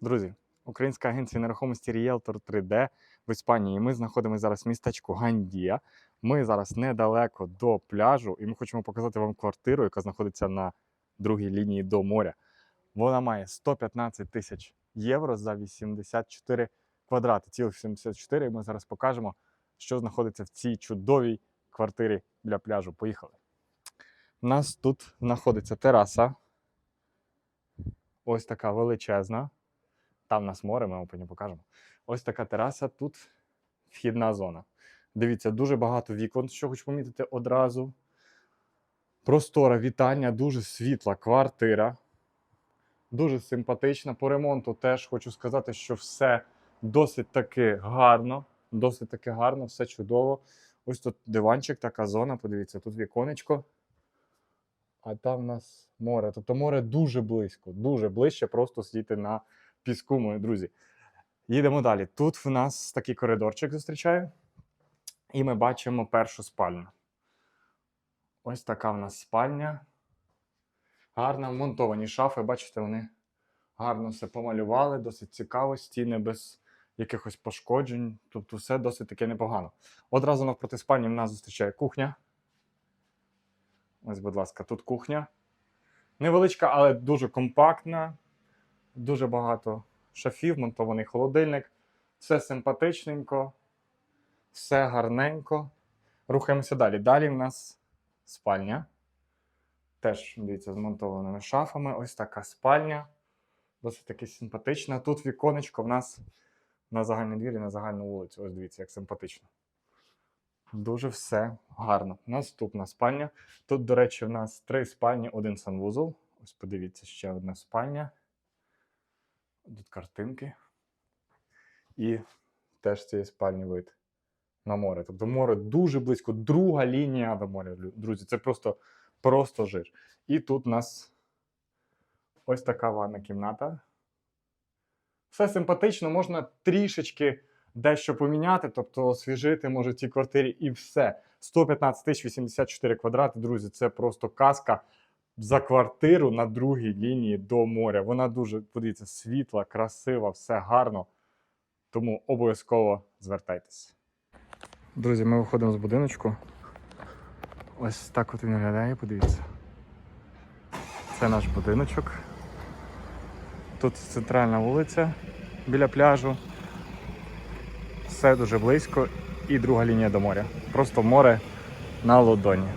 Друзі, українська агенція нерухомості Realtor 3D в Іспанії. Ми знаходимося зараз в містечку Гандія. Ми зараз недалеко до пляжу, і ми хочемо показати вам квартиру, яка знаходиться на другій лінії до моря. Вона має 115 тисяч євро за 84 квадрати. Цілих 74. І ми зараз покажемо, що знаходиться в цій чудовій квартирі для пляжу. Поїхали. У нас тут знаходиться тераса. Ось така величезна. Там у нас море, ми вам потім покажемо. Ось така тераса, тут вхідна зона. Дивіться, дуже багато вікон, що хочу помітити одразу. Простора вітальня, дуже світла квартира. Дуже симпатична. По ремонту теж хочу сказати, що все досить таки гарно. Досить таки гарно, все чудово. Ось тут диванчик, така зона. Подивіться, тут віконечко. А там у нас море. Тобто море дуже близько, дуже ближче просто сидіти на піску, мої друзі. Їдемо далі. Тут в нас такий коридорчик зустрічає, і ми бачимо першу спальню. Ось така в нас спальня. Гарно вмонтовані шафи, бачите, вони гарно все помалювали, досить цікаво, стіни без якихось пошкоджень. Тобто все досить таке непогано. Одразу навпроти спальні в нас зустрічає кухня. Ось, будь ласка, тут кухня. Невеличка, але дуже компактна. Дуже багато шафів, монтований холодильник. Все симпатичненько, все гарненько. Рухаємося далі. Далі в нас спальня. Теж, дивіться, з монтованими шафами. Ось така спальня. Досить таки симпатична. Тут віконечко в нас на загальний двір і на загальну вулицю. Ось дивіться, як симпатично. Дуже все гарно. Наступна спальня. Тут, до речі, в нас три спальні, один санвузол. Ось подивіться, ще одна спальня. Тут картинки. І теж цієї спальні вид на море. Тобто море дуже близько. Друга лінія до моря, друзі. Це просто, просто жир. І тут у нас ось така ванна кімната. Все симпатично, можна трішечки дещо поміняти, тобто освіжити може в цій квартирі і все. 115 тисяч 84 квадрати, друзі, це просто казка за квартиру на другій лінії до моря. Вона дуже, подивіться, світла, красива, все гарно. Тому обов'язково звертайтеся. Друзі, ми виходимо з будиночку. Ось так от він виглядає, подивіться. Це наш будиночок. Тут центральна вулиця біля пляжу. Все дуже близько і друга лінія до моря. Просто море на ладоні.